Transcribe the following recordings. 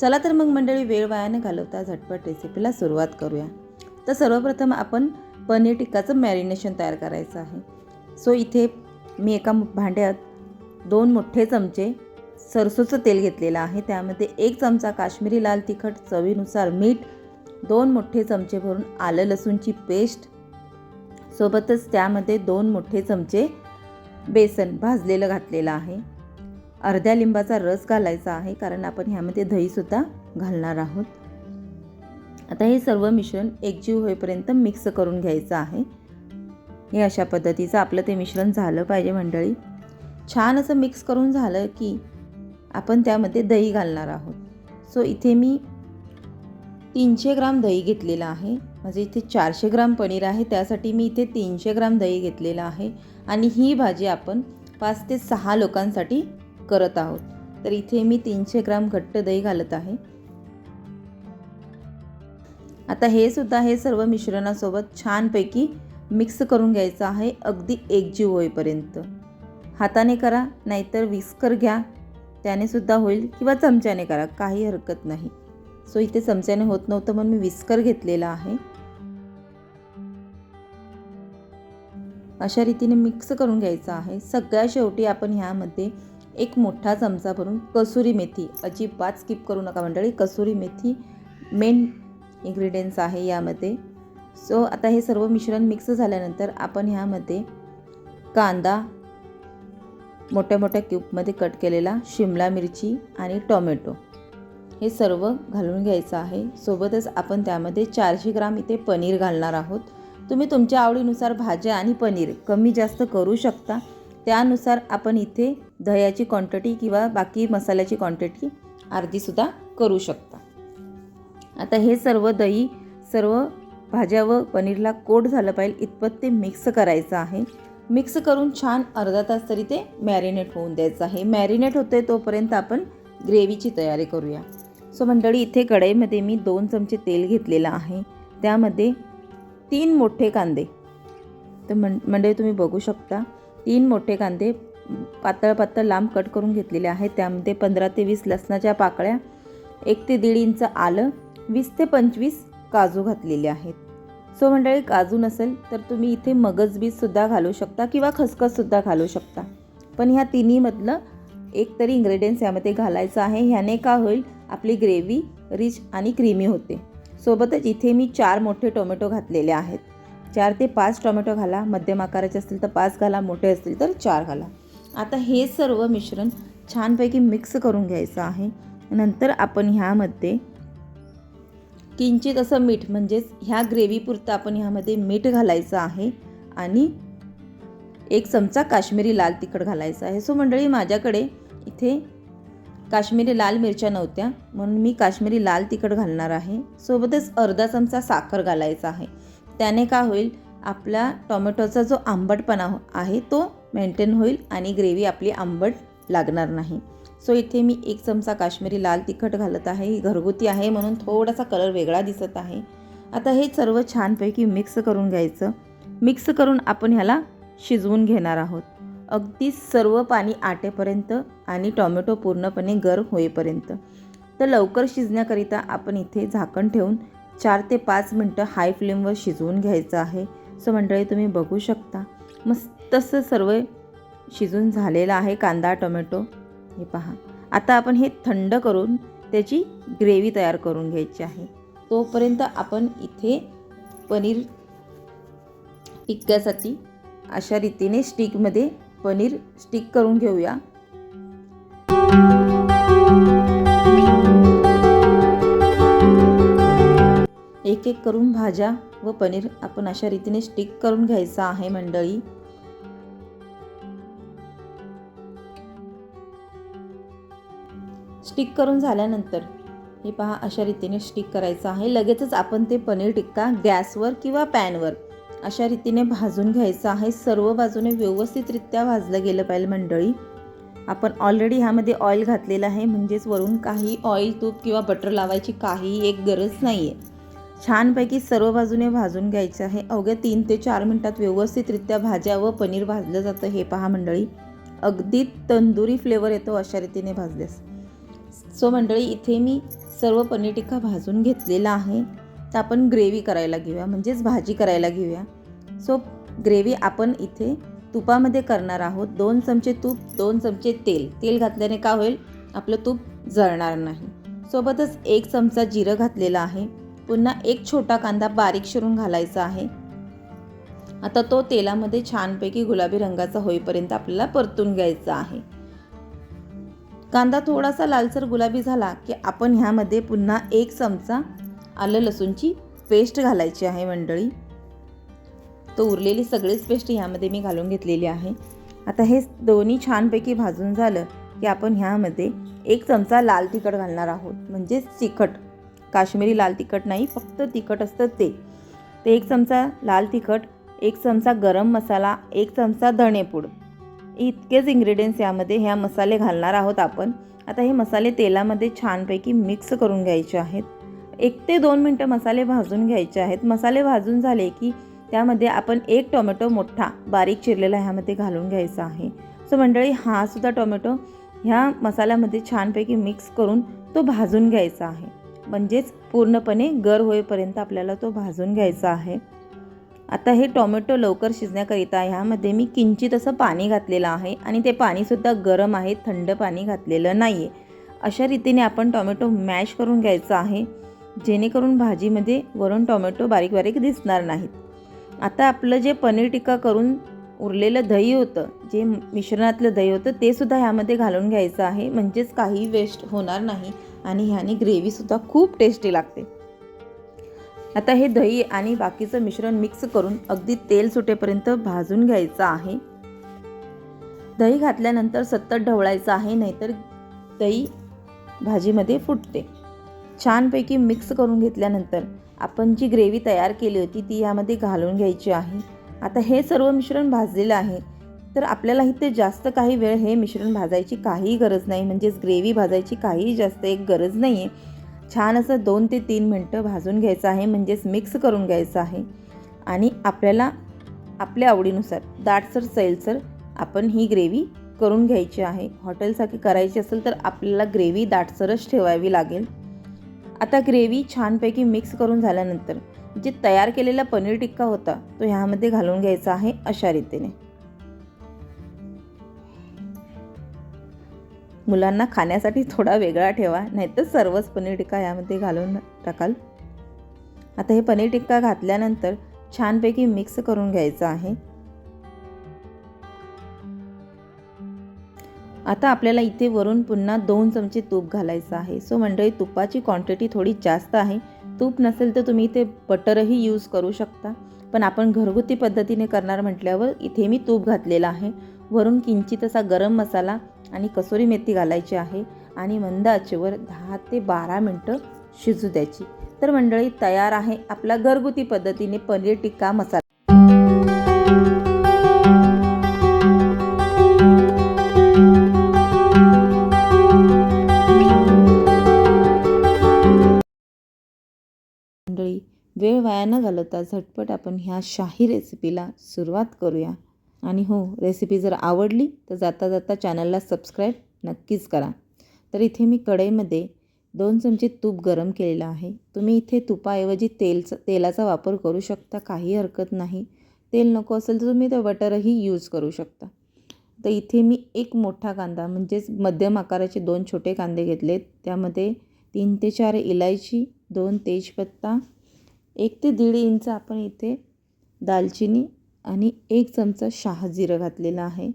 चला तर मग मंडळी वेळ वायाने घालवता झटपट रेसिपीला सुरुवात करूया. तर सर्वप्रथम आपण पनीर टिक्काचं मॅरिनेशन तयार करायचं आहे. सो इथे मी एका भांड्यात दोन मोठे चमचे सरसोचं तेल घेतलेलं आहे. त्यामध्ये एक चमचा काश्मीरी लाल तिखट चवीनुसार मीठ दोन मोठे चमचे भरून आलं लसूणची पेस्ट. सोबतच त्यामध्ये दोन मोठे चमचे बेसन भाजलेलं घातलेलं आहे. अर्ध्या लिंबाचा रस घालायचा आहे कारण आपण ह्यामध्ये दहीसुद्धा घालणार आहोत. आता हे सर्व मिश्रण एकजीव होईपर्यंत मिक्स करून घ्यायचं आहे. हे अशा पद्धतीचं आपलं ते मिश्रण झालं पाहिजे मंडळी. छान असं मिक्स करून झालं की आपण त्यामध्ये दही घालणार आहोत. सो इथे मी तीनशे ग्राम दही घेतलेलं आहे. म्हणजे इथे चारशे ग्राम पनीर आहे त्यासाठी मी इथे तीनशे ग्राम दही घेतलेलं आहे. आणि ही भाजी आपण पाच ते सहा लोकांसाठी करत आहोत. तर इथे मी तीनशे ग्राम घट्ट दही घालत आहे. आता हे सुद्धा हे सर्व मिश्रणासोबत छानपैकी मिक्स करून घ्यायचं आहे अगदी एकजीव होईपर्यंत. हाताने करा नाहीतर विस्कर घ्या. त्याने सुद्धा होईल किंवा चमच्याने करा काही हरकत नाही. सो इथे चमच्याने होत नव्हतं म्हणून मी विस्कर घेतलेला आहे. अशा रीतीने मिक्स करून घ्यायचं आहे. सगळ्या शेवटी आपण ह्यामध्ये एक मोठा चमचा भरून कसुरी मेथी. अजिबात स्किप करू नका मंडळी. कसुरी मेथी मेन इन्ग्रेडियंट्स आहे यामध्ये. सो आता हे सर्व मिश्रण मिक्स झाल्यानंतर आपण ह्यामध्ये कांदा मोठ्या मोठ्या क्यूबमध्ये कट केलेला शिमला मिरची आणि टोमॅटो. हे सर्व घालून घ्यायचं आहे. सोबतच आपण त्यामध्ये चारशे ग्राम इथे पनीर घालणार आहोत. तुम्ही तुमच्या आवडीनुसार भाज्या आणि पनीर कमी जास्त करू शकता. त्यानुसार आपण इथे दह्याची क्वांटिटी किंवा बाकी मसाल्याची क्वांटिटी अर्धीसुद्धा करू शकता. आता हे सर्व दही सर्व भाज्या व पनीरला कोट झालं पाहिजे इतपत ते मिक्स करायचं आहे. मिक्स करून छान अर्धा तास तरी ते मॅरिनेट होऊन द्यायचं आहे. मॅरिनेट होते तोपर्यंत आपण ग्रेव्हीची तयारी करूया. सो मंडळी इथे कढईमध्ये मी दोन चमचे तेल घेतलेलं आहे. त्यामध्ये तीन मोठे कांदे. तर मं मंडळी तुम्ही बघू शकता. तीन मोठे कांदे पातळ पातळ लांब कट करून घेतलेले आहेत. त्यामध्ये पंधरा ते वीस लसणाच्या पाकळ्या एक ते दीड इंच आलं वीस ते पंचवीस काजू घातलेले आहेत. सो मंडळी काजू नसेल तर तुम्ही इथे मगज बीजसुद्धा घालू शकता किंवा खसखससुद्धा घालू शकता. पण ह्या तिन्हीमधलं एक तरी इन्ग्रेडियंट्स यामध्ये घालायचं आहे. ह्याने का होईल? आपली ग्रेव्ही रिच आणि क्रीमी होते. सोबतच इथे मी चार मोठे टोमॅटो घातलेले आहेत. चार ते पाच टोमॅटो घाला. मध्यम आकाराचे असतील तर पाच घाला मोठे असतील तर चार घाला. आता हे सर्व मिश्रण छानपैकी मिक्स करून घ्यायचं आहे. नंतर आपण ह्यामध्ये किंचित असं मीठ म्हणजेच ह्या ग्रेव्हीपुरतं आपण ह्यामध्ये मीठ घालायचं आहे आणि एक चमचा काश्मीरी लाल तिखट घालायचं आहे. सो मंडळी माझ्याकडे इथे काश्मीरी लाल मिरच्या नव्हत्या म्हणून मी काश्मीरी लाल तिखट घालणार आहे. सोबतच अर्धा चमचा साखर घालायचा आहे. त्याने का होईल? आपला टोमॅटोचा जो आंबटपणा हो- आहे तो मेंटेन होईल आणि ग्रेव्ही आपली आंबट लागणार नाही. सो इथे मी एक चमचा काश्मीरी लाल तिखट घालत आहे. ही घरगुती आहे म्हणून थोडासा कलर वेगळा दिसत आहे. आता हे सर्व छानपैकी मिक्स करून घ्यायचं. मिक्स करून आपण ह्याला शिजवून घेणार आहोत. अगदी सर्व पाणी आटेपर्यंत आणि टॉमॅटो पूर्णपणे गरम होईपर्यंत. तर लवकर शिजण्याकरिता आपण इथे झाकण ठेवून चार ते पाच मिनटं हाय फ्लेमवर शिजवून घ्यायचं आहे. सो मंडळी तुम्ही बघू शकता. मस्त असं सर्व शिजून झालेलं आहे कांदा टोमॅटो. हे पहा. आता आपण हे थंड करून त्याची ग्रेव्ही तयार करून घ्यायची आहे. तोपर्यंत आपण इथे पनीर टिक्क्यासाठी अशा रीतीने स्टिकमध्ये पनीर स्टिक करून घेऊया. एक एक करून भाज्या व पनीर आपण अशा रीतीने स्टिक करून घ्यायचं आहे मंडळी. स्टिक करून झाल्यानंतर हे पहा अशा रीतीने स्टिक करायचं आहे. लगेचच आपण ते पनीर टिक्का गॅसवर किंवा पॅनवर अशा रीतीने भाजून घ्यायचं आहे. सर्व बाजूने व्यवस्थितरित्या भाजलं गेलं पाहिजे मंडळी. आपण ऑलरेडी ह्यामध्ये ऑइल घातलेलं आहे. म्हणजेच वरून काही ऑइल तूप किंवा बटर लावायची काही एक गरज नाही आहे छानपैकी सर्व बाजूने भाजून घ्यायचं आहे. अवघ्या तीन ते चार मिनटात व्यवस्थितरित्या भाज्या व पनीर भाजलं जातं हे पहा मंडळी. अगदी तंदुरी फ्लेवर येतो अशा रीतीने भाजल्यास. सो मंडळी इथे मी सर्व पनीर टिक्का भाजून घेतलेला आहे. तर आपण ग्रेव्ही करायला घेऊया म्हणजेच भाजी करायला घेऊया. सो ग्रेव्ही आपण इथे तुपामध्ये करणार आहोत. दोन चमचे तूप दोन चमचे तेल. तेल घातल्याने का होईल? आपलं तूप जळणार नाही. सोबतच एक चमचा जिरं घातलेलं आहे. पुन्हा एक छोटा कांदा बारीक शिरून घालायचा आहे. आता तो तेलामध्ये छानपैकी गुलाबी रंगाचा होईपर्यंत आपल्याला परतून घ्यायचा आहे. कांदा थोडासा लालसर गुलाबी झाला की आपण ह्यामध्ये पुन्हा एक चमचा आलं लसूणची पेस्ट घालायची आहे मंडळी. तो उरलेली सगळीच पेस्ट ह्यामध्ये मी घालून घेतलेली आहे. आता हे दोन्ही छानपैकी भाजून झालं की आपण ह्यामध्ये एक चमचा लाल तिखट घालणार आहोत म्हणजेच तिखट काश्मीरी लाल तिखट नाही फक्त तिखट असतं ते. ते एक चमचा लाल तिखट एक चमचा गरम मसाला एक चमचा धणेपूड इतकेच इंग्रेडियंट्स यामध्ये ह्या मसाले घालणार आहोत आपण. आता हे मसाले तेलामध्ये छानपैकी मिक्स करून घ्यायचे आहेत. एक ते दोन मिनटं मसाले भाजून घ्यायचे आहेत. मसाले भाजून झाले की त्यामध्ये आपण एक टोमॅटो मोठा बारीक चिरलेला ह्यामध्ये घालून घ्यायचा आहे. सो मंडळी हा सुद्धा टोमॅटो ह्या मसाल्यामध्ये छानपैकी मिक्स करून तो भाजून घ्यायचा आहे. म्हणजेच पूर्णपणे गर होईपर्यंत आपल्याला तो भाजून घ्यायचा आहे. आता हे टोमॅटो लवकर शिजण्याकरिता ह्यामध्ये मी किंचित असं पाणी घातलेलं आहे आणि ते पाणीसुद्धा गरम आहे थंड पाणी घातलेलं नाही आहे अशा रीतीने आपण टोमॅटो मॅश करून घ्यायचा आहे जेणेकरून भाजीमध्ये वरून टोमॅटो बारीक बारीक दिसणार नाहीत. आता आपलं जे पनीर टिक्का करून उरलेलं दही होतं जे मिश्रणातलं दही होतं ते सुद्धा ह्यामध्ये घालून घ्यायचं आहे. म्हणजेच काही वेस्ट होणार नाही आणि ह्याने ग्रेव्हीसुद्धा खूप टेस्टी लागते. आता हे दही आणि बाकीचं मिश्रण मिक्स करून अगदी तेल सुटेपर्यंत भाजून घ्यायचं आहे. दही घातल्यानंतर सतत ढवळायचं आहे नाहीतर दही भाजीमध्ये फुटते. छानपैकी मिक्स करून घेतल्यानंतर आपण जी ग्रेव्ही तयार केली होती ती यामध्ये घालून घ्यायची आहे. आता हे सर्व मिश्रण भाजलेलं आहे. तर आपल्याला इथे जास्त काही वेळ हे मिश्रण भाजायची काहीही गरज नाही. म्हणजेच ग्रेव्ही भाजायची काहीही जास्त एक गरज नाही आहे छान असं दोन ते तीन मिनटं भाजून घ्यायचं आहे. म्हणजेच मिक्स करून घ्यायचं आहे. आणि आपल्याला आपल्या आवडीनुसार दाटसर सैलसर आपण ही ग्रेव्ही करून घ्यायची आहे. हॉटेलसाठी करायची असेल तर आपल्याला ग्रेव्ही दाटसरच ठेवावी लागेल. आता ग्रेव्ही छानपैकी मिक्स करून झाल्यानंतर जे तयार केलेला पनीर टिक्का होता तो ह्यामध्ये घालून घ्यायचा आहे अशा रीतीने. मुलांना खाण्यासाठी थोडा वेगळा ठेवा नाहीतर सर्वच पनीर टिक्का यामध्ये घालून टाकाल. आता हे पनीर टिक्का घातल्यानंतर छानपैकी मिक्स करून घ्यायचं आहे. आता आपल्याला इथे वरून पुन्हा दोन चमचे तूप घालायचं आहे. सो मंडळी तुपाची क्वांटिटी थोडी जास्त आहे. तूप नसेल तर तुम्ही इथे बटरही यूज करू शकता. पण आपण घरगुती पद्धतीने करणार म्हटल्यावर इथे मी तूप घातलेलं आहे. वरून किंचित असा गरम मसाला आणि कसुरी मेथी घालायची आहे आणि मंद आचेवर दहा ते बारा मिनटं शिजू द्यायची. तर मंडळी तयार आहे आपला घरगुती पद्धतीने पनीर टिक्का मसाला. वेळ वाया न घालवता झटपट आपण ह्या शाही रेसिपीला सुरुवात करूया. आणि हो रेसिपी जर आवडली तर जाता जाता चॅनलला सबस्क्राईब नक्कीच करा. तर इथे मी कढईमध्ये दोन चमचे तूप गरम केलेलं आहे. तुम्ही इथे तुपाऐवजी तेलचं तेलाचा वापर करू शकता काही हरकत नाही. तेल नको असेल तर तुम्ही ते बटरही यूज करू शकता. तर इथे मी एक मोठा कांदा म्हणजेच मध्यम आकाराचे दोन छोटे कांदे घेतलेत. त्यामध्ये तीन ते चार इलायची दोन तेजपत्ता एक ते दीड इंच आपण इथे दालचिनी आणि एक चमचा शहाजिरं घातलेला आहे.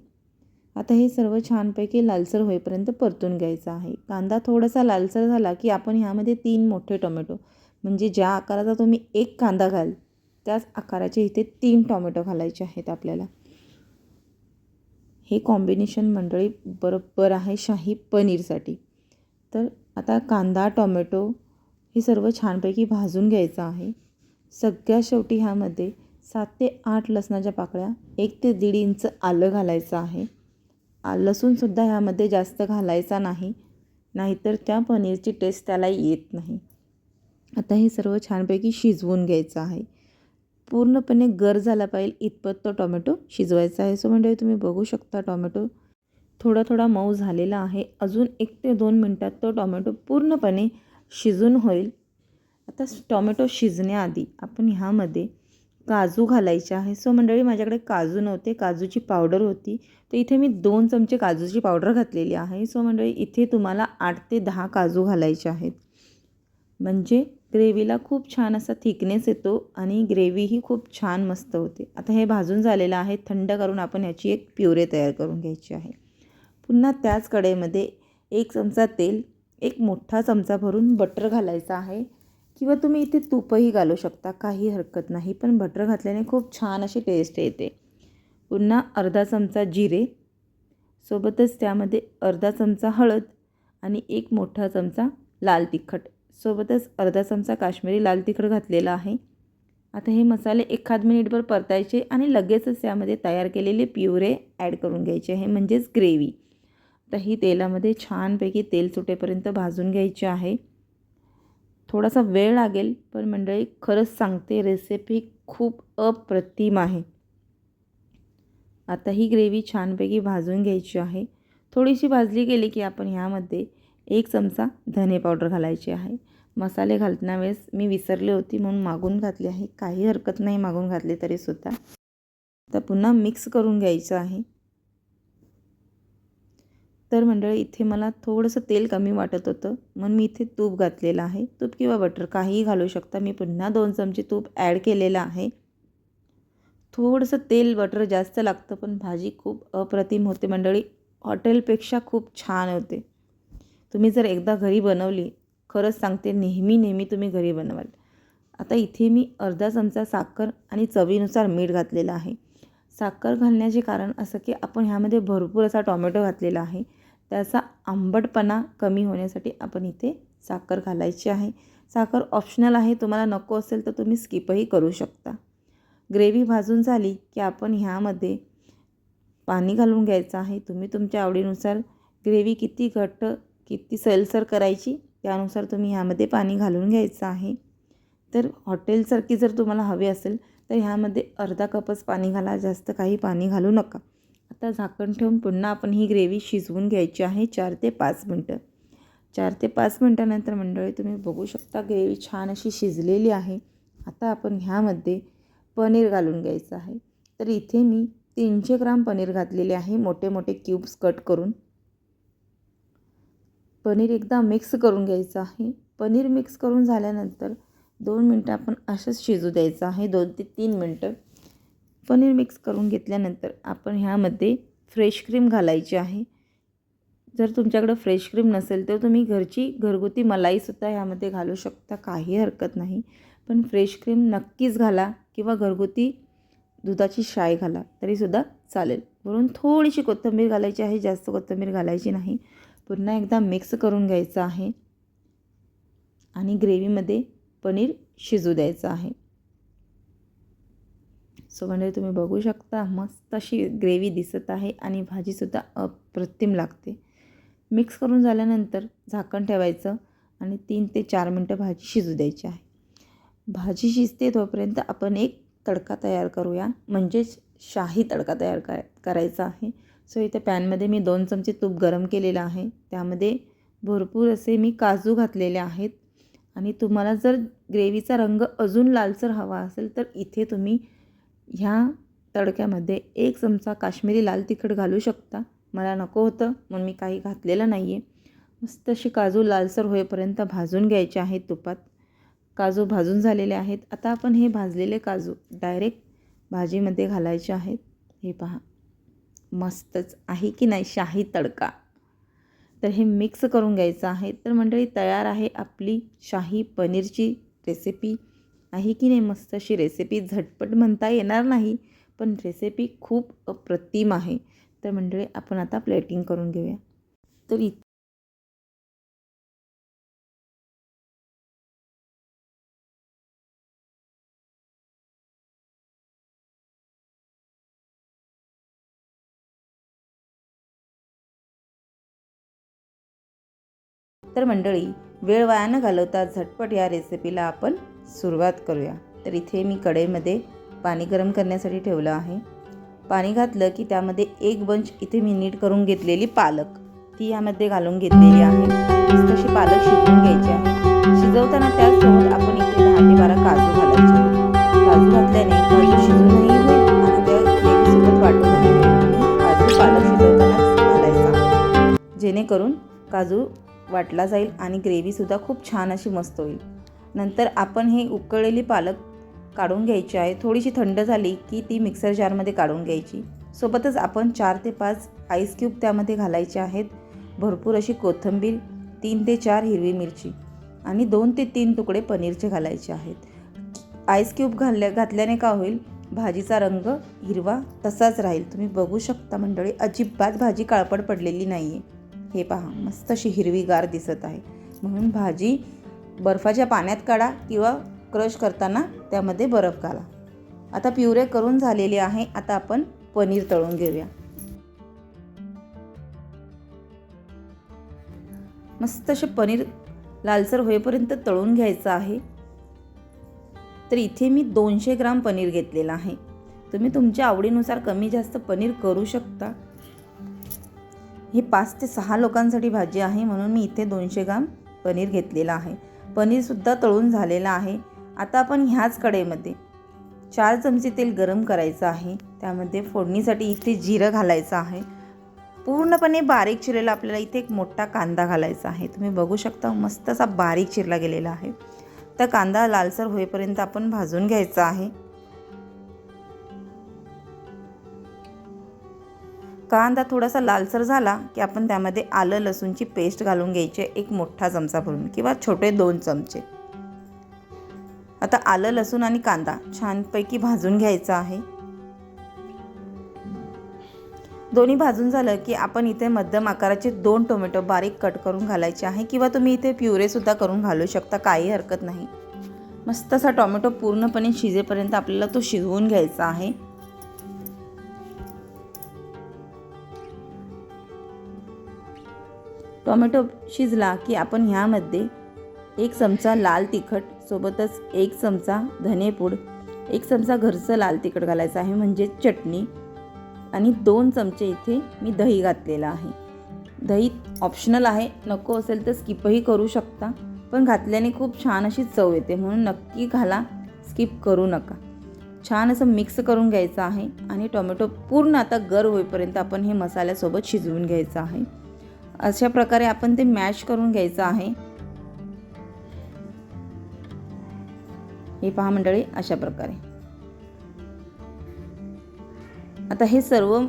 आता हे सर्व छानपैकी लालसर होईपर्यंत परतून घ्यायचं आहे. कांदा थोडासा लालसर झाला की आपण ह्यामध्ये तीन मोठे टोमॅटो म्हणजे ज्या आकाराचा तुम्ही एक कांदा घाल त्याच आकाराचे इथे तीन टोमॅटो घालायचे आहेत आपल्याला. हे कॉम्बिनेशन मंडळी बरोबर आहे शाही पनीरसाठी. तर आता कांदा टोमॅटो हे सर्व छानपैकी भाजून घ्यायचं आहे. सगळ्या शेवटी ह्यामध्ये सात ते आठ लसणाच्या पाकळ्या एक ते दीड इंच आलं घालायचं आहे. आ लसूणसुद्धा ह्यामध्ये जास्त घालायचा नाही नाहीतर त्या पनीरची टेस्ट त्याला येत नाही. आता हे सर्व छानपैकी शिजवून घ्यायचं आहे. पूर्णपणे गर झाला पाहिजे इतपत तो टोमॅटो शिजवायचा आहे. सो म्हणजे तुम्ही बघू शकता टोमॅटो थोडा थोडा मऊ झालेला आहे. अजून एक ते दोन मिनटात तो टोमॅटो पूर्णपणे शिजून होईल. आता टॉमॅटो शिजण्याआधी आपण ह्यामध्ये काजू घालायचे आहे. सो मंडळी माझ्याकडे काजू नव्हते काजूची पावडर होती. तर इथे मी दोन चमचे काजूची पावडर घातलेली आहे. सो मंडळी इथे तुम्हाला आठ ते दहा काजू घालायचे आहेत. म्हणजे ग्रेव्हीला खूप छान असा थिकनेस येतो आणि ग्रेव्हीही खूप छान मस्त होते. आता हे भाजून झालेलं आहे. थंड करून आपण ह्याची एक प्युरे तयार करून घ्यायची आहे. पुन्हा त्याच कडेमध्ये एक चमचा तेल एक मोठा चमचा भरून बटर घालायचा आहे. किंवा तुम्ही इथे तूपही घालू शकता काही हरकत नाही. पण बटर घातल्याने खूप छान अशी टेस्ट येते. पुन्हा अर्धा चमचा जिरे. सोबतच त्यामध्ये अर्धा चमचा हळद आणि एक मोठा चमचा लाल तिखट. सोबतच अर्धा चमचा काश्मीरी लाल तिखट घातलेला आहे. आता हे मसाले एखाद मिनिटभर परतायचे आणि लगेचच त्यामध्ये तयार केलेले प्युरे ॲड करून घ्यायचे आहे म्हणजेच ग्रेव्ही तर ही तेलामध्ये छानपैकी तेल सुटेपर्यंत भाजून घ्यायची आहे. थोडासा वेळ लागेल पण मंडळी खरंच सांगते रेसिपी खूप अप्रतिम आहे. आता ही ग्रेव्ही छानपैकी भाजून घ्यायची आहे. थोडीशी भाजली गेली की आपण ह्यामध्ये एक चमचा धने पावडर घालायची आहे. मसाले घालताना वेळेस मी विसरले होती म्हणून मागून घातले आहे. काही हरकत नाही मागून घातले तरीसुद्धा तर पुन्हा मिक्स करून घ्यायचं आहे. तर मंडळी इथे मला थोडंसं तेल कमी वाटत होतं. म्हणून मी इथे तूप घातलेलं आहे. तूप किंवा बटर काहीही घालू शकता. मी पुन्हा दोन चमचे तूप ॲड केलेलं आहे. थोडंसं तेल बटर जास्त लागतं पण भाजी खूप अप्रतिम होते मंडळी. हॉटेलपेक्षा खूप छान होते. तुम्ही जर एकदा घरी बनवली खरंच सांगते नेहमी नेहमी तुम्ही घरी बनवाल. आता इथे मी अर्धा चमचा साखर आणि चवीनुसार मीठ घातलेलं आहे. साखर घालण्याचे कारण असं की आपण ह्यामध्ये भरपूर असा टॉमॅटो घातलेला आहे. त्याचा आंबटपणा कमी होण्यासाठी आपण इथे साखर घालायची आहे. साखर ऑप्शनल आहे तुम्हाला नको असेल तर तुम्ही स्किपही करू शकता. ग्रेव्ही भाजून झाली की आपण ह्यामध्ये पाणी घालून घ्यायचं आहे. तुम्ही तुमच्या आवडीनुसार ग्रेव्ही किती घट्ट किती सैलसर करायची त्यानुसार तुम्ही ह्यामध्ये पाणी घालून घ्यायचं आहे. तर हॉटेलसारखी जर तुम्हाला हवी असेल तर ह्यामध्ये अर्धा कपच पाणी घाला जास्त काही पाणी घालू नका. आता झाकण ठेवून पुन्हा आपण ही ग्रेव्ही शिजवून घ्यायची आहे चार ते पाच मिनटं. चार ते पाच मिनटानंतर मंडळी तुम्ही बघू शकता ग्रेव्ही छान अशी शिजलेली आहे. आता आपण ह्यामध्ये पनीर घालून घ्यायचं आहे. तर इथे मी तीनशे ग्राम पनीर घातलेले आहे मोठे मोठे क्यूब्स कट करून. पनीर एकदा मिक्स करून घ्यायचं आहे. पनीर मिक्स करून झाल्यानंतर दोन मिनटं आपण असंच शिजू द्यायचं आहे. दोन ते तीन मिनटं. पनीर मिक्स करून घेतल्यानंतर आपण ह्यामध्ये फ्रेश क्रीम घालायची आहे. जर तुमच्याकडं फ्रेश क्रीम नसेल तर तुम्ही घरची घरगुती मलाईसुद्धा ह्यामध्ये घालू शकता काही हरकत नाही. पण फ्रेश क्रीम नक्कीच घाला किंवा घरगुती दुधाची शाय घाला तरीसुद्धा चालेल. वरून थोडीशी कोथिंबीर घालायची आहे जास्त कोथिंबीर घालायची नाही. पुन्हा एकदा मिक्स करून घ्यायचं आहे आणि ग्रेव्हीमध्ये पनीर शिजू द्यायचं आहे. सो म्हणजे तुम्ही बघू शकता. मस्त अशी ग्रेव्ही दिसत आहे आणि भाजीसुद्धा अप्रतिम लागते. मिक्स करून झाल्यानंतर झाकण ठेवायचं आणि तीन ते चार मिनटं भाजी शिजू द्यायची आहे. भाजी शिजते तोपर्यंत आपण एक तडका तयार करूया. म्हणजेच शाही तडका तयार काय करायचा आहे. सो इथे पॅनमध्ये मी दोन चमचे तूप गरम केलेलं आहे. त्यामध्ये भरपूर असे मी काजू घातलेले आहेत. आणि तुम्हाला जर ग्रेव्हीचा रंग अजून लालसर हवा असेल तर इथे तुम्ही ह्या तडक्यामध्ये एक चमचा काश्मीरी लाल तिखट घालू शकता. मला नको होतं म्हणून मी काही घातलेलं नाही आहे मस्त अशी काजू लालसर होईपर्यंत भाजून घ्यायचे आहेत तुपात. काजू भाजून झालेले आहेत. आता आपण हे भाजलेले काजू डायरेक्ट भाजीमध्ये घालायचे आहेत. हे पहा. मस्तच आहे की नाही शाही तडका? तर हे मिक्स करून घ्यायचं आहे. तर मंडळी तयार आहे आपली शाही पनीरची रेसिपी. आहे की नाही मस्त अशी रेसिपी झटपट म्हणता येणार नाही पण रेसिपी खूप अप्रतिम आहे. तर मंडळी आपण आता प्लेटिंग करून घेऊया. तर इ तर मंडळी वेळ वाया न घालवता झटपट या रेसिपीला आपण सुरुवात करूया. तर इथे मी कढईमध्ये पाणी गरम करण्यासाठी ठेवलं आहे. पाणी घातलं की त्यामध्ये एक बंच इथे मी नीट करून घेतलेली पालक. ती यामध्ये घालून घेतलेली आहे. तशी पालक शिजवून घ्यायची आहे. शिजवताना त्याचसोबत आपण इथे दहा ते बारा काजू घालायचे. काजू घातल्याने काजू शिजूनही होईल आणि त्या ग्रेव्हीसोबत वाटूनही काजू पालक शिजवतानाच घालायचा. जेणेकरून काजू वाटला जाईल आणि ग्रेव्हीसुद्धा खूप छान अशी मस्त होईल. नंतर आपण हे उकळलेली पालक काढून घ्यायची आहे. थोडीशी थंड झाली की ती मिक्सर जारमध्ये काढून घ्यायची. सोबतच आपण चार ते पाच आईस क्यूब त्यामध्ये घालायचे आहेत. भरपूर अशी कोथिंबीर तीन ते चार हिरवी मिरची आणि दोन ते तीन तुकडे पनीरचे घालायचे आहेत. आईस क्यूब घालल्या घातल्याने का होईल? भाजीचा रंग हिरवा तसाच राहील. तुम्ही बघू शकता मंडळी अजिबात भाजी काळपड पडलेली नाही आहे हे पहा मस्त अशी हिरवीगार दिसत आहे. म्हणून भाजी बर्फाच्या पाण्यात काढा किंवा क्रश करताना त्यामध्ये बर्फ घाला. आता प्युरे करून झालेली आहे. आता आपण पनीर तळून घेऊया. मस्त असे पनीर लालसर होईपर्यंत तळून घ्यायचं आहे. तर इथे मी दोनशे ग्राम पनीर घेतलेलं आहे. तुम्ही तुमच्या आवडीनुसार कमी जास्त पनीर करू शकता. ही पाच ते सहा लोकांसाठी भाजी आहे. म्हणून मी इथे दोनशे ग्राम पनीर घेतलेलं आहे. पनीरसुद्धा तळून झालेलं आहे. आता आपण ह्याच कढईमध्ये चार चमचे तेल गरम करायचं आहे. त्यामध्ये फोडणीसाठी इथे जिरं घालायचं आहे. पूर्णपणे बारीक चिरलेला आपल्याला इथे एक मोठा कांदा घालायचा आहे. तुम्ही बघू शकता मस्त असा बारीक चिरला गेलेला आहे. तर कांदा लालसर होईपर्यंत आपण भाजून घ्यायचा आहे. कांदा थोडासा लालसर झाला की आपण त्यामध्ये आलं लसूणची पेस्ट घालून घ्यायची एक मोठा चमचा भरून किंवा छोटे दोन चमचे. आता आलं लसूण आणि कांदा छानपैकी भाजून घ्यायचा आहे. दोन्ही भाजून झालं की आपण इथे मध्यम आकाराचे दोन टोमॅटो बारीक कट करून घालायचे आहे किंवा तुम्ही इथे प्युरेसुद्धा करून घालू शकता काही हरकत नाही. मस्त असा टोमॅटो पूर्णपणे शिजेपर्यंत आपल्याला तो शिजवून घ्यायचा आहे. टोमॅटो शिजला की आपण ह्यामध्ये एक चमचा लाल तिखट सोबतच एक चमचा धनेपूड एक चमचा घरचं लाल तिखट घालायचं आहे म्हणजे चटणी. आणि दोन चमचे इथे मी दही घातलेलं आहे. दही ऑप्शनल आहे नको असेल तर स्किपही करू शकता पण घातल्याने खूप छान अशी चव येते म्हणून नक्की घाला स्किप करू नका. छान असं मिक्स करून घ्यायचं आहे आणि टोमॅटो पूर्ण आता गर होईपर्यंत आपण हे मसाल्यासोबत शिजवून घ्यायचं आहे. अशा प्रकारे आपण ते मॅश करून घ्यायचं आहे. हे पहा मंडळी अशा प्रकारे. आता हे सर्व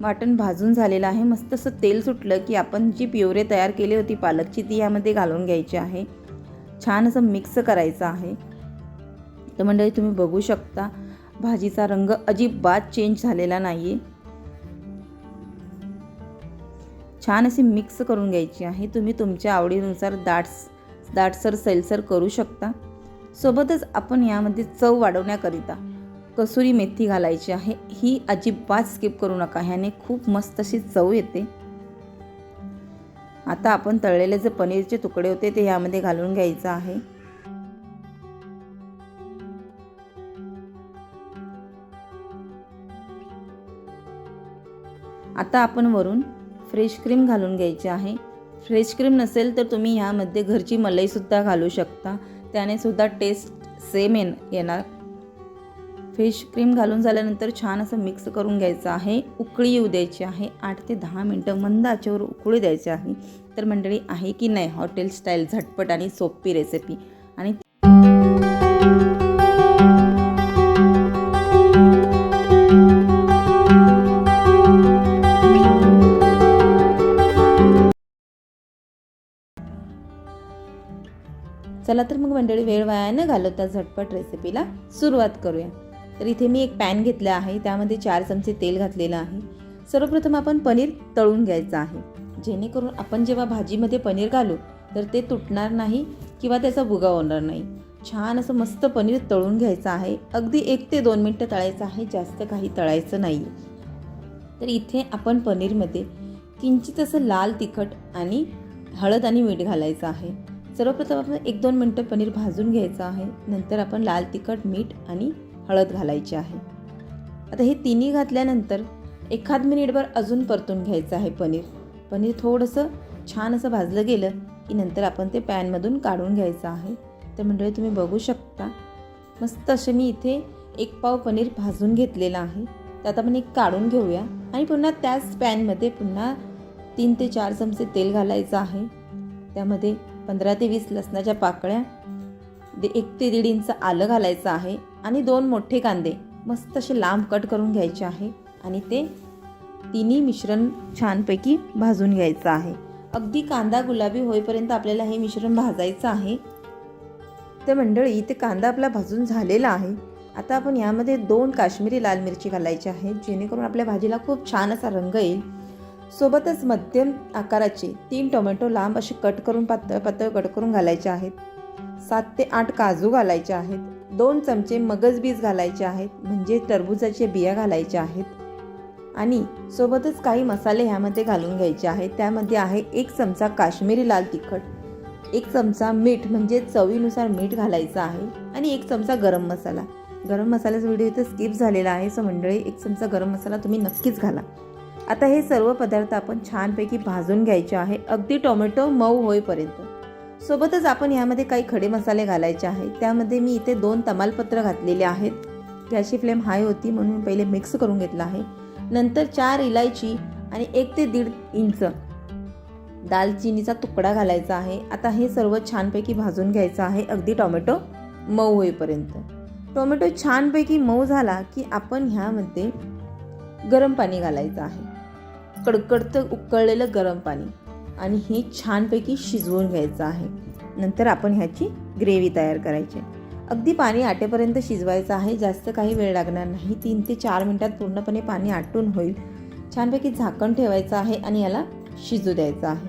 वाटण भाजून झालेलं आहे. मस्त असं तेल सुटलं की आपण जी प्युरे तयार केली होती पालकची ती यामध्ये घालून घ्यायची आहे. छान असं मिक्स करायचं आहे. तर मंडळी तुम्ही बघू शकता भाजीचा रंग अजिबात चेंज झालेला नाही आहे छान अशी मिक्स करून घ्यायची आहे. तुम्ही तुमच्या आवडीनुसार दाट्स दाटसर सैलसर करू शकता. सोबतच आपण यामध्ये चव वाढवण्याकरिता कसुरी मेथी घालायची आहे. ही अजिबात स्किप करू नका. ह्याने खूप मस्त अशी चव येते. आता आपण तळलेले जे पनीरचे तुकडे होते ते ह्यामध्ये घालून घ्यायचं आहे. आता आपण वरून फ्रेश क्रीम घालून घ्यायची आहे. फ्रेश क्रीम नसेल तर तुम्ही ह्यामध्ये घरची मलईसुद्धा घालू शकता. त्याने सुद्धा टेस्ट सेम येन येणार. फ्रेश क्रीम घालून झाल्यानंतर छान असं मिक्स करून घ्यायचं आहे. उकळी येऊ द्यायची आहे. आठ ते दहा मिनटं मंद आचेवर उकळी द्यायची आहे. तर मंडळी आहे की नाही? हॉटेल स्टाईल झटपट आणि सोपी रेसिपी. आणि चला तर मग मंडळी वेळ वाया न घालवता झटपट रेसिपीला सुरुवात करूया. तर इथे मी एक पॅन घेतला आहे त्यामध्ये चार चमचे तेल घातलेलं आहे. सर्वप्रथम आपण पनीर तळून घ्यायचं आहे. जेणेकरून आपण जेव्हा भाजीमध्ये पनीर घालू तर ते तुटणार नाही किंवा त्याचा भुगा होणार नाही. छान असं मस्त पनीर तळून घ्यायचं आहे. अगदी एक ते दोन मिनटं तळायचं आहे जास्त काही तळायचं नाही तर इथे आपण पनीरमध्ये किंचित असं लाल तिखट आणि हळद आणि मीठ घालायचं आहे. सर्वप्रथम आपण एक दोन मिनटं पनीर भाजून घ्यायचं आहे. नंतर आपण लाल तिखट मीठ आणि हळद घालायची आहे. आता हे तिन्ही घातल्यानंतर एखाद मिनिटभर अजून परतून घ्यायचं आहे पनीर. पनीर थोडंसं छान असं भाजलं गेलं की नंतर आपण ते पॅनमधून काढून घ्यायचं आहे. तर मंडळी तुम्ही बघू शकता. मस्त असे मी इथे एक पाव पनीर भाजून घेतलेलं आहे. त्यात आपण एक काढून घेऊया आणि पुन्हा त्याच पॅनमध्ये पुन्हा तीन ते चार चमचे तेल घालायचं आहे. त्यामध्ये पंधरा ते वीस लसणाच्या पाकळ्या दे एक ते दीड इंच आलं घालायचं आहे आणि दोन मोठे कांदे मस्त असे लांब कट करून घ्यायचे आहे आणि ते तिन्ही मिश्रण छानपैकी भाजून घ्यायचं आहे. अगदी कांदा गुलाबी होईपर्यंत आपल्याला हे मिश्रण भाजायचं आहे. तर मंडळी इथे कांदा आपला भाजून झालेला आहे. आता आपण यामध्ये दोन काश्मीरी लाल मिरची घालायची आहे जेणेकरून आपल्या भाजीला खूप छान असा रंग येईल. सोबतच मध्यम आकाराचे तीन टोमॅटो लांब असे कट करून पातळ पातळ कट करून घालायचे आहेत. सात ते आठ काजू घालायचे आहेत. दोन चमचे मगज बीज घालायचे आहेत म्हणजे टरबूजाचे बिया घालायच्या आहेत. आणि सोबतच काही मसाले ह्यामध्ये घालून घ्यायचे आहेत. त्यामध्ये आहे एक चमचा काश्मीरी लाल तिखट एक चमचा मीठ म्हणजे चवीनुसार मीठ घालायचं आहे. आणि एक चमचा गरम मसाला. गरम मसाल्याचा व्हिडिओ इथं स्किप झालेला आहे सो मंडळी एक चमचा गरम मसाला तुम्ही नक्कीच घाला. आता हे सर्व पदार्थ आपण छानपैकी भाजून घ्यायचे आहे. अगदी टोमॅटो मऊ होईपर्यंत. सोबतच आपण यामध्ये काही खडे मसाले घालायचे आहेत त्यामध्ये मी इथे दोन तमालपत्र घातलेले आहेत. गॅसची फ्लेम हाय होती म्हणून पहिले मिक्स करून घेतला आहे. नंतर चार इलायची आणि एक ते दीड इंच दालचिनीचा तुकडा घालायचा आहे. आता हे सर्व छानपैकी भाजून घ्यायचं आहे. अगदी टोमॅटो मऊ होईपर्यंत. टोमॅटो छानपैकी मऊ झाला की आपण ह्यामध्ये गरम पाणी घालायचं आहे. कडकडतं उकळलेलं गरम पाणी आणि हे छानपैकी शिजवून घ्यायचं आहे. नंतर आपण ह्याची ग्रेव्ही तयार करायची. अगदी पाणी आटेपर्यंत शिजवायचं आहे. जास्त काही वेळ लागणार नाही. तीन ते चार मिनटात पूर्णपणे पाणी आटून होईल. छानपैकी झाकण ठेवायचं आहे आणि याला शिजू द्यायचं आहे.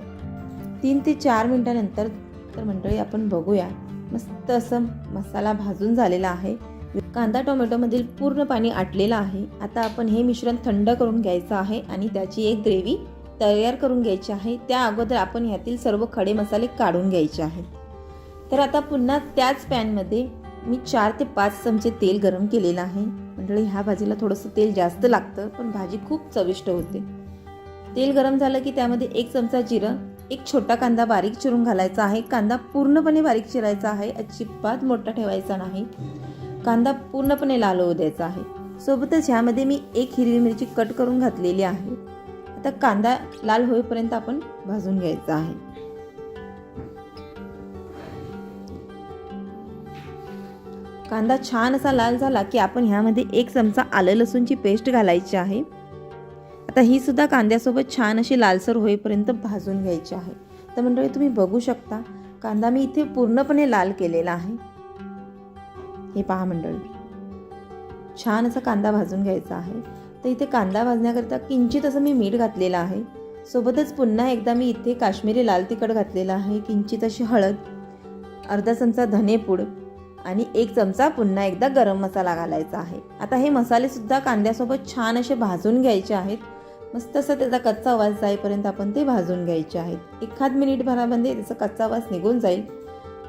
तीन ते चार मिनटानंतर तर मंडळी आपण बघूया. मस्त असं मसाला भाजून झालेला आहे. कांदा टोमॅटोमधील पूर्ण पाणी आटलेलं आहे. आता आपण हे मिश्रण थंड करून घ्यायचं आहे आणि त्याची एक ग्रेव्ही तयार करून घ्यायची आहे. त्या अगोदर आपण ह्यातील सर्व खडे मसाले काढून घ्यायचे आहेत. तर आता पुन्हा त्याच पॅनमध्ये मी चार ते पाच चमचे तेल गरम केलेलं आहे. मंडळी ह्या भाजीला थोडंसं तेल जास्त लागतं पण भाजी खूप चविष्ट होते. तेल गरम झालं की त्यामध्ये एक चमचा जिरं एक छोटा कांदा बारीक चिरून घालायचा आहे. कांदा पूर्णपणे बारीक चिरायचा आहे. अजिबात मोठा ठेवायचा नाही. कांदा पूर्णपणे लाल होऊ द्यायचा आहे. सोबतच ह्यामध्ये मी एक हिरवी मिरची कट करून घातलेली आहे. आता कांदा लाल होईपर्यंत आपण भाजून घ्यायचा आहे. कांदा छान असा लाल झाला की आपण ह्यामध्ये एक चमचा आलं लसूणची पेस्ट घालायची आहे. आता ही सुद्धा कांद्यासोबत छान अशी लालसर होईपर्यंत भाजून घ्यायची आहे. तर मंडळी तुम्ही बघू शकता कांदा मी इथे पूर्णपणे लाल केलेला आहे. हे पहा मंडळी. छान असा कांदा भाजून घ्यायचा आहे. तर इथे कांदा भाजण्याकरिता किंचित असं मी मीठ घातलेलं आहे. सोबतच पुन्हा एकदा मी इथे काश्मीरी लाल तिखट घातलेलं आहे किंचित अशी हळद अर्धा चमचा धनेपूड आणि एक चमचा पुन्हा एकदा गरम मसाला घालायचा आहे. आता हे मसालेसुद्धा कांद्यासोबत छान असे भाजून घ्यायचे आहेत. मस्त असं त्याचा कच्चा वास जाईपर्यंत आपण ते भाजून घ्यायचे आहेत. एखाद मिनिट भरामध्ये त्याचा कच्चा वास निघून जाईल.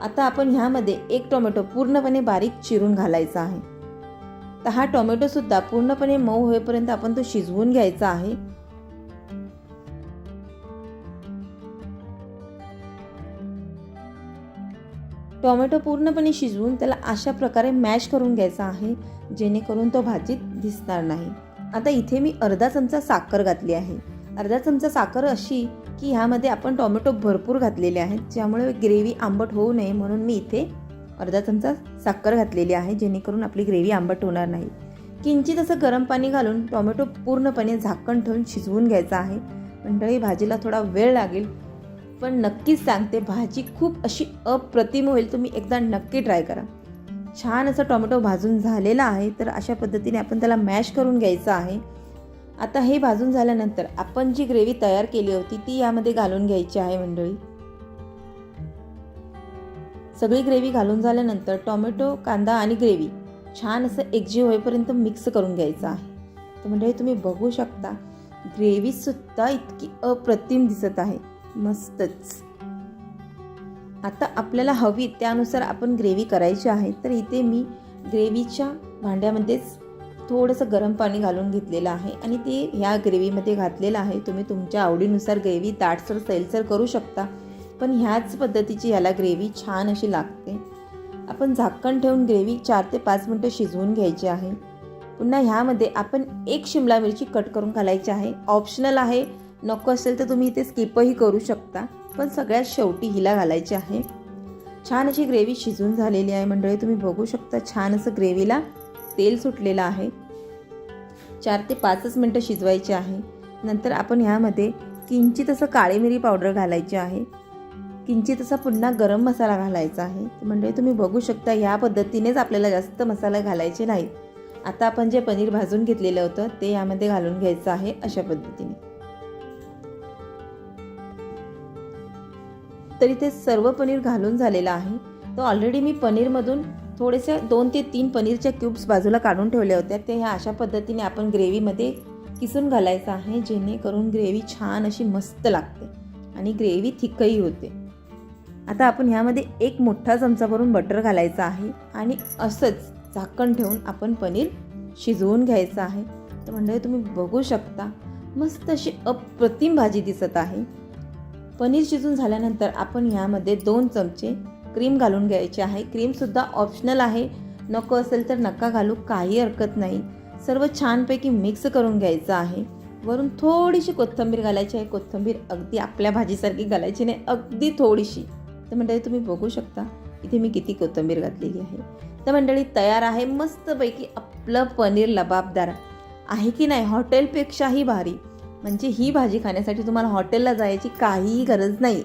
आता आपण ह्यामध्ये एक टोमॅटो पूर्णपणे बारीक चिरून घालायचा आहे. तर हा टोमॅटोसुद्धा पूर्णपणे मऊ होईपर्यंत आपण तो शिजवून घ्यायचा आहे. टोमॅटो पूर्णपणे शिजवून त्याला अशा प्रकारे मॅश करून घ्यायचा आहे जेणेकरून तो भाजीत दिसणार नाही. आता इथे मी अर्धा चमचा साखर घातली आहे. अर्धा चमचा साखर अशी की ह्यामध्ये आपण टोमॅटो भरपूर घातलेले आहेत ज्यामुळे ग्रेव्ही आंबट होऊ नये म्हणून मी इथे अर्धा चमचा साखर घातलेली आहे जेणेकरून आपली ग्रेव्ही आंबट होणार नाही. किंचित असं गरम पाणी घालून टोमॅटो पूर्णपणे झाकण ठेवून शिजवून घ्यायचा आहे. मंडळी भाजीला थोडा वेळ लागेल पण नक्कीच सांगते भाजी खूप अशी अप्रतिम होईल तुम्ही एकदा नक्की ट्राय करा. छान असं टोमॅटो भाजून झालेला आहे तर अशा पद्धतीने आपण त्याला मॅश करून घ्यायचं आहे. आता हे भाजून झाल्यानंतर आपण जी ग्रेव्ही तयार केली होती ती यामध्ये घालून घ्यायची आहे मंडळी. सगळी ग्रेव्ही घालून झाल्यानंतर टोमॅटो कांदा आणि ग्रेव्ही छान असं एकजीव होईपर्यंत मिक्स करून घ्यायचं आहे. तर मंडळी तुम्ही बघू शकता ग्रेव्हीसुद्धा इतकी अप्रतिम दिसत आहे. मस्तच. आता आपल्याला हवी त्यानुसार आपण ग्रेव्ही करायची आहे. तर इथे मी ग्रेव्हीच्या भांड्यामध्येच थोडंसं गरम पाणी घालून घेतलेलं आहे आणि ते ह्या ग्रेव्हीमध्ये घातलेलं आहे. तुम्ही तुमच्या आवडीनुसार ग्रेव्ही दाटसर सैलसर करू शकता. पण ह्याच पद्धतीची ह्याला ग्रेव्ही छान अशी लागते. आपण झाकण ठेवून ग्रेव्ही चार ते पाच मिनटं शिजवून घ्यायची आहे. पुन्हा ह्यामध्ये आपण एक शिमला मिरची कट करून घालायची आहे. ऑप्शनल आहे. नको असेल तर तुम्ही इथे स्किपही करू शकता. पण सगळ्यात शेवटी हिला घालायची आहे. छान अशी ग्रेव्ही शिजून झालेली आहे. मंडळी तुम्ही बघू शकता छान असं ग्रेव्हीला तेल सुटलेलं आहे. चार ते पाचच मिनटं शिजवायची आहे. नंतर आपण ह्यामध्ये किंचित असं काळी मिरी पावडर घालायची आहे. किंचित असा पुन्हा गरम मसाला घालायचा आहे. म्हणजे तुम्ही बघू शकता ह्या पद्धतीनेच आपल्याला जास्त मसाला घालायचे नाहीत. आता आपण जे पनीर भाजून घेतलेलं होतं ते यामध्ये घालून घ्यायचं आहे अशा पद्धतीने. तरी ते सर्व पनीर घालून झालेलं आहे. तर ऑलरेडी मी पनीरमधून थोडेसे दोन ते तीन पनीरच्या क्यूब्स बाजूला काढून ठेवल्या होत्या. ते ह्या अशा पद्धतीने आपण ग्रेव्हीमध्ये किसून घालायचं आहे जेणेकरून ग्रेव्ही छान अशी मस्त लागते आणि ग्रेव्ही थिकही होते. आता आपण ह्यामध्ये एक मोठा चमचा भरून बटर घालायचा आहे आणि असंच झाकण ठेवून आपण पनीर शिजवून घ्यायचं आहे. तर म्हणजे तुम्ही बघू शकता मस्त अशी अप्रतिम भाजी दिसत आहे. पनीर शिजून झाल्यानंतर आपण ह्यामध्ये दोन चमचे क्रीम घालून घ्यायची आहे. क्रीमसुद्धा ऑप्शनल आहे. नको असेल तर नका घालू काही हरकत नाही. सर्व छानपैकी मिक्स करून घ्यायचं आहे. वरून थोडीशी कोथिंबीर घालायची आहे. कोथिंबीर अगदी आपल्या भाजीसारखी घालायची नाही अगदी थोडीशी. तर मंडळी तुम्ही बघू शकता इथे मी किती कोथिंबीर घातलेली आहे. तर मंडळी तयार आहे मस्तपैकी आपलं पनीर लबाबदार. आहे की नाही? हॉटेलपेक्षाही भारी. म्हणजे ही भाजी खाण्यासाठी तुम्हाला हॉटेलला जायची काहीही गरज नाही.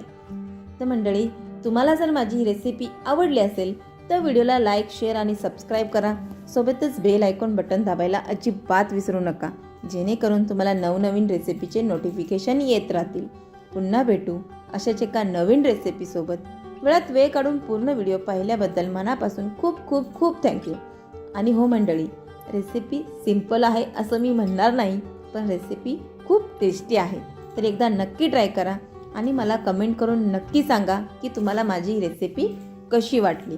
तर मंडळी तुम्हाला जर माझी ही रेसिपी आवडली असेल तर व्हिडिओला लाईक शेअर आणि सबस्क्राईब करा. सोबतच बेल आयकॉन बटन दाबायला अजिबात विसरू नका जेणेकरून तुम्हाला नवनवीन रेसिपीचे नोटिफिकेशन येत राहतील. पुन्हा भेटू अशाच एका नवीन रेसिपीसोबत वेळात वेळ काढून पूर्ण व्हिडिओ पाहिल्याबद्दल मनापासून खूप खूप खूप थँक्यू आणि हो मंडळी रेसिपी सिंपल आहे असं मी म्हणणार नाही पण रेसिपी खूप टेस्टी आहे. तर एकदा नक्की ट्राय करा. आणि मला कमेंट करून नक्की सांगा की तुम्हाला माझी रेसिपी कशी वाटली.